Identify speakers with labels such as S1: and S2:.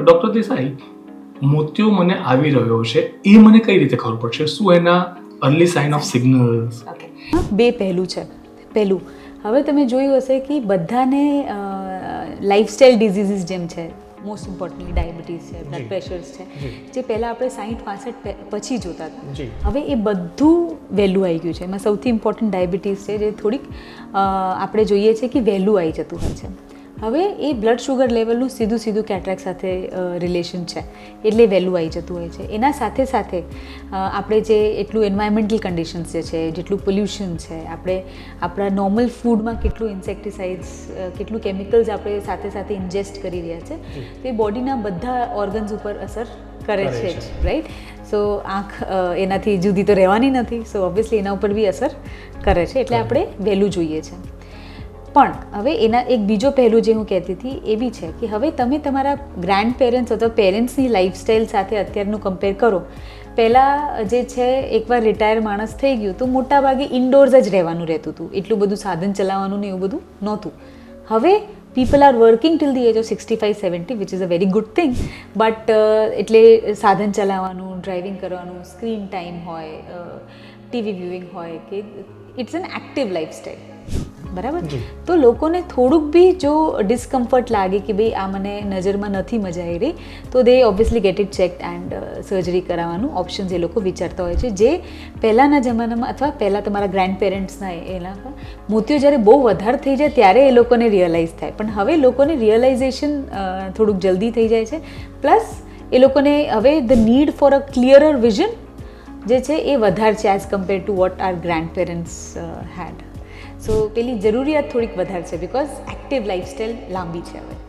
S1: Doctor Desai મોતિયો મને આવી રહ્યો છે. એ મને કઈ રીતે ખબર પડશે? શું એના અર્લી સાઇન ઓફ સિગ્નલ્સ
S2: બે પહેલું છે. પહેલું હવે તમે જોયું હશે કે બધાને લાઇફસ્ટાઇલ ડિઝીઝીસ જેમ છે મોસ્ટ ઇમ્પોર્ટન્ટલી ડાયાબિટીસ છે બ્લડ. પ્રેશર્સ છે
S1: જે.
S2: પહેલાં આપણે સાઠ પાસઠ પછી જોતા હતા. હવે એ બધું વહેલું આવી ગયું છે. એમાં સૌથી ઇમ્પોર્ટન્ટ ડાયાબિટીસ છે જે થોડીક આપણે જોઈએ છે કે વહેલું આવી જતું હોય છે. હવે એ બ્લડ શુગર લેવલનું સીધું સીધું કેટરેક સાથે રિલેશન છે. એટલે વહેલું આવી જતું હોય છે. એના સાથે સાથે આપણે જે એટલું એન્વાયરમેન્ટલ કન્ડિશન્સ જે છે જેટલું પોલ્યુશન છે આપણે આપણા નોર્મલ ફૂડમાં કેટલું ઇન્સેક્ટિસાઇડ્સ કેટલું કેમિકલ્સ આપણે સાથે સાથે ઇન્જેસ્ટ કરી રહ્યા છે તો એ બોડીના બધા ઓર્ગન્સ ઉપર અસર કરે છે. જ રાઈટ સો આંખ એનાથી જુદી તો રહેવાની નથી. સો ઓબ્વિયસલી એના ઉપર બી અસર કરે છે. એટલે આપણે વહેલું જોઈએ છે. પણ હવે એના એક બીજો પહેલું જે હું કહેતી હતી એ બી છે કે હવે તમે તમારા ગ્રાન્ડ પેરેન્ટ્સ અથવા પેરેન્ટ્સની લાઈફસ્ટાઈલ સાથે અત્યારનું કમ્પેર કરો. પહેલાં જે છે, એકવાર રિટાયર માણસ થઈ ગયું તો મોટાભાગે ઇન્ડોર્સ જ રહેવાનું રહેતું હતું. એટલું બધું સાધન ચલાવવાનું ને એવું બધું નહોતું. હવે people are working till the age of sixty five seventy which is a very good thing but એટલે સાધન ચલાવવાનું ડ્રાઇવિંગ કરવાનું સ્ક્રીન ટાઈમ હોય ટીવી વ્યૂઇંગ હોય કે ઇટ્સ એન એક્ટિવ લાઈફસ્ટાઈલ બરાબર? તો લોકોને થોડુંક બી જો ડિસ્કમ્ફર્ટ લાગે કે ભાઈ આ મને નજરમાં નથી મજા આવી રહી તો they obviously get it check and surgery કરાવવાનું ઓપ્શન્સ એ લોકો વિચારતા હોય છે. જે પહેલાંના જમાનામાં અથવા પહેલાં તમારા ગ્રાન્ડ પેરેન્ટ્સના એના મોતીઓ જ્યારે બહુ વધારે થઈ જાય ત્યારે એ લોકોને રિયલાઇઝ થાય. પણ હવે લોકોને રિયલાઇઝેશન થોડુંક જલ્દી થઈ જાય છે. પ્લસ એ લોકોને હવે the need for a clearer vision જે છે એ વધારે છે as compare to what are grandparents had so પેલી જરૂરિયાત થોડીક વધારે છે બિકોઝ એક્ટિવ લાઈફસ્ટાઈલ લાંબી છે હવે.